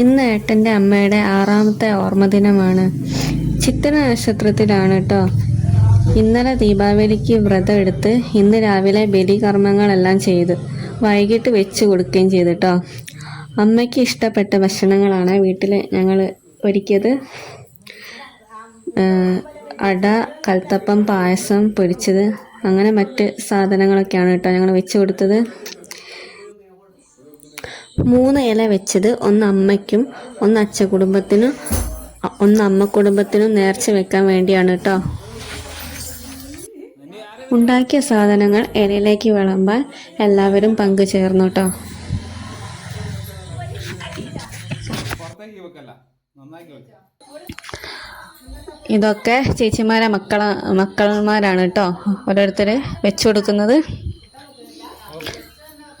ഇന്ന് ഏട്ടന്റെ അമ്മയുടെ ആറാമത്തെ ഓർമ്മദിനമാണ്. ചിത്ര നക്ഷത്രത്തിലാണ് കേട്ടോ ഇന്നലെ ദീപാവലിക്ക് വ്രതം എടുത്ത് ഇന്ന് രാവിലെ ബലികർമ്മങ്ങളെല്ലാം ചെയ്ത് വൈകിട്ട് വെച്ച് കൊടുക്കുകയും ചെയ്തു കേട്ടോ അമ്മയ്ക്ക് ഇഷ്ടപ്പെട്ട ഭക്ഷണങ്ങളാണ് വീട്ടിൽ ഞങ്ങൾ ഒരുക്കിയത്. അട കൽത്തപ്പം പായസം പൊരിച്ചത്. അങ്ങനെ മറ്റ് സാധനങ്ങളൊക്കെയാണ് കേട്ടോ ഞങ്ങൾ വെച്ച് കൊടുത്തത്. മൂന്ന് ഇല വെച്ചത്. ഒന്ന് അമ്മയ്ക്കും ഒന്ന് അച്ഛ കുടുംബത്തിനും ഒന്ന് അമ്മ കുടുംബത്തിനും നേർച്ച വെക്കാൻ വേണ്ടിയാണ് കേട്ടോ. ഉണ്ടാക്കിയ സാധനങ്ങൾ ഇലയിലേക്ക് വിളമ്പാൻ എല്ലാവരും പങ്കു ചേർന്നു കേട്ടോ. ഇതൊക്കെ ചേച്ചിമാരെ മക്കള മക്കൾമാരാണ് കേട്ടോ ഓരോരുത്തർ വെച്ചു കൊടുക്കുന്നത്.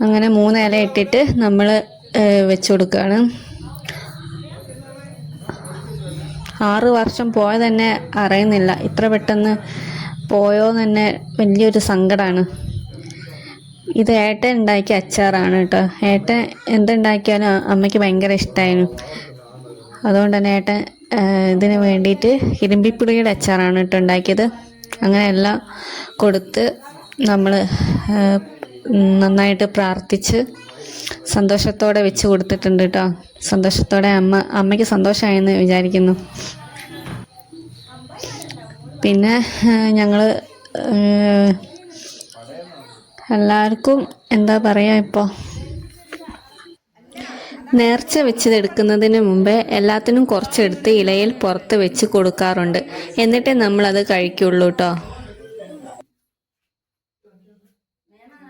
അങ്ങനെ മൂന്ന് ഇല ഇട്ടിട്ട് നമ്മൾ വെച്ചു കൊടുക്കുകയാണ് ആറ് വർഷം പോയ തന്നെ അറിയുന്നില്ല. ഇത്ര പെട്ടെന്ന് പോയോ തന്നെ വലിയൊരു സങ്കടമാണ് ഇത് ഏട്ടൻ ഉണ്ടാക്കിയ അച്ചാറാണ് കേട്ടോ ഏട്ടൻ എന്തുണ്ടാക്കിയാലും അമ്മയ്ക്ക് ഭയങ്കര ഇഷ്ടമായിരുന്നു അതുകൊണ്ട് തന്നെ ഏട്ടൻ ഇതിന് വേണ്ടിയിട്ട് ഇരുമ്പിപ്പുളിയുടെ അച്ചാറാണ് കേട്ടോ ഉണ്ടാക്കിയത്. അങ്ങനെ എല്ലാം കൊടുത്ത് നമ്മൾ നന്നായിട്ട് പ്രാർത്ഥിച്ച് സന്തോഷത്തോടെ വെച്ച് കൊടുത്തിട്ടുണ്ട് കേട്ടോ. സന്തോഷത്തോടെ അമ്മ അമ്മയ്ക്ക് സന്തോഷമായെന്ന് വിചാരിക്കുന്നു. പിന്നെ ഞങ്ങൾ എല്ലാവർക്കും എന്താ പറയുക ഇപ്പോൾ നേർച്ച വെച്ചതെടുക്കുന്നതിന് മുമ്പേ എല്ലാത്തിനും കുറച്ചെടുത്ത് ഇലയിൽ പുറത്ത് വെച്ച് കൊടുക്കാറുണ്ട്. എന്നിട്ടേ നമ്മളത് കഴിക്കുള്ളൂ കേട്ടോ